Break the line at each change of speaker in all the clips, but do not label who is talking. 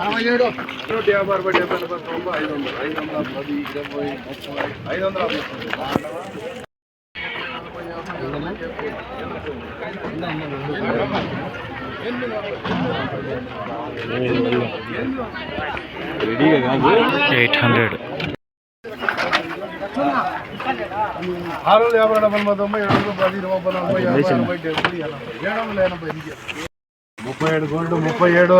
అరవై ఏడు నూట యాభై అరవై డెబ్బై ఎనభై తొంభై ఐదు వందలు. ఐదు వందల పది ఇరవై ముప్పై ఐదు వందల
ఎయిట్ హండ్రెడ్.
ఆరు వందల యాభై డెబ్బై ఎనభై తొంభై ఏడు వందల పది ఇరవై నలభై యాభై అరవై డెబ్బై ఎనభై. ఏడు వందల ఎనభై ముప్పై ఏడు గోల్డ్ ముప్పై ఏడు.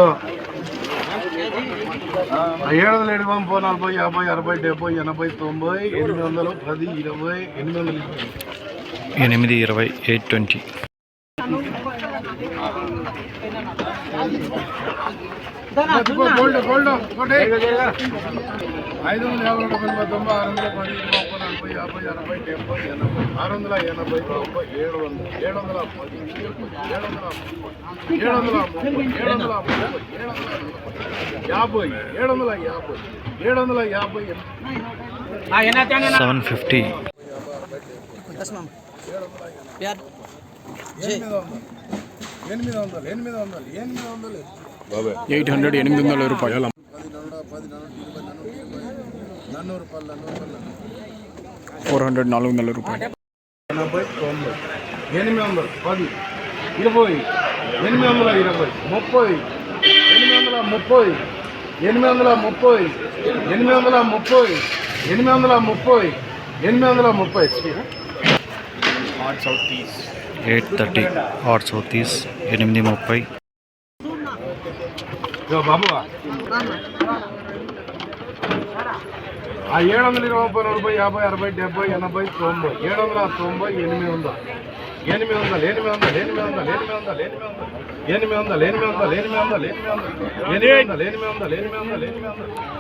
ఏడు వందల ఏడు ముప్పై నలభై యాభై అరవై డెబ్బై ఎనభై తొంభై ఎనిమిది వందలు పది ఇరవై ఎనిమిది వందలు
ఎనిమిది ఇరవై ఎయిట్ ట్వంటీ.
గోల్డ్ గోల్డ్ ఒకటి ఐదు వందల యాభై డెబ్బై ఎనభై తొంభై ఆరు వందల పది ముప్పై నలభై యాభై అరవై డెబ్బై ఎనభై ఆరు వందల ఎనభై తొంభై ఏడు వందలు ఏడు వందల పది ఏడు వందల ముప్పై ఏడు వందల ముప్పై ఏడు వందల ముప్పై ఏడు వందల యాభై ఏడు వందల యాభై ఏడు వందల యాభై
సెవెన్ ఫిఫ్టీ.
ఎనిమిది వందలు ఎనిమిది వందలు ఎనిమిది వందలు. ఎనిమిది వందలు
ఎయిట్ హండ్రెడ్ ఎనిమిది వందల రూపాయలు.
పది
ఫోర్ హండ్రెడ్ నాలుగు వందల రూపాయలు.
ఎనభై తొంభై ఎనిమిది వందలు పది ఇరవై ఎనిమిది వందల ఇరవై ముప్పై ఎనిమిది వందల ముప్పై ఎనిమిది వందల ముప్పై ఎనిమిది వందల ముప్పై ఎనిమిది వందల ముప్పై ఎనిమిది వందల ముప్పై.
ఎయిట్ థర్టీ ఆర్ సౌతీస్ ఎనిమిది ముప్పై.
బాబు. ఆ ఏడు వందల ఇరవై ముప్పై నలభై యాభై అరవై డెబ్బై ఎనభై తొంభై ఏడు వందల తొంభై ఎనిమిది వందలు ఎనిమిది వందలు ఎనిమిది వందలు ఎనిమిది వందలు ఎనిమిది వందలు ఎనిమిది వందలు ఎనిమిది వందలు ఎనిమిది వందలు ఎనిమిది వందలు ఎనిమిది వందలు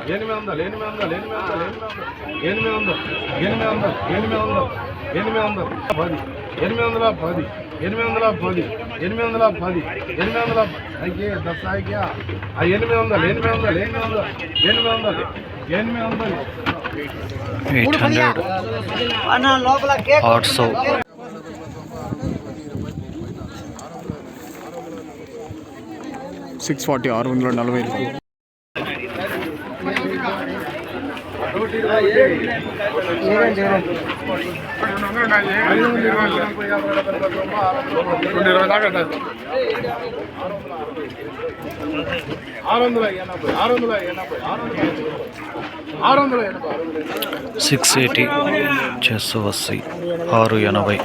ఎనిమిది వందలు ఎనిమిది వందలు ఎనిమిది వందలు ఎనిమిది వందలు ఎనిమిది వందలు ఎనిమిది వందలు ఎనిమిది వందలు ఎనిమిది వందలు పది ఎనిమిది వందల పది ఎనిమిది వందల పది ఎనిమిది వందల పది అయ్యే దస్ ఆ ఎనిమిది వందలు ఎనిమిది వందలు ఎనిమిది వందలు ఎనిమిది వందలు गेंद सौ सिक्स फारटी आर वलभ रूप
సిక్స్ ఎయిటీ చెస్ వస్సి ఆరు ఎనభై.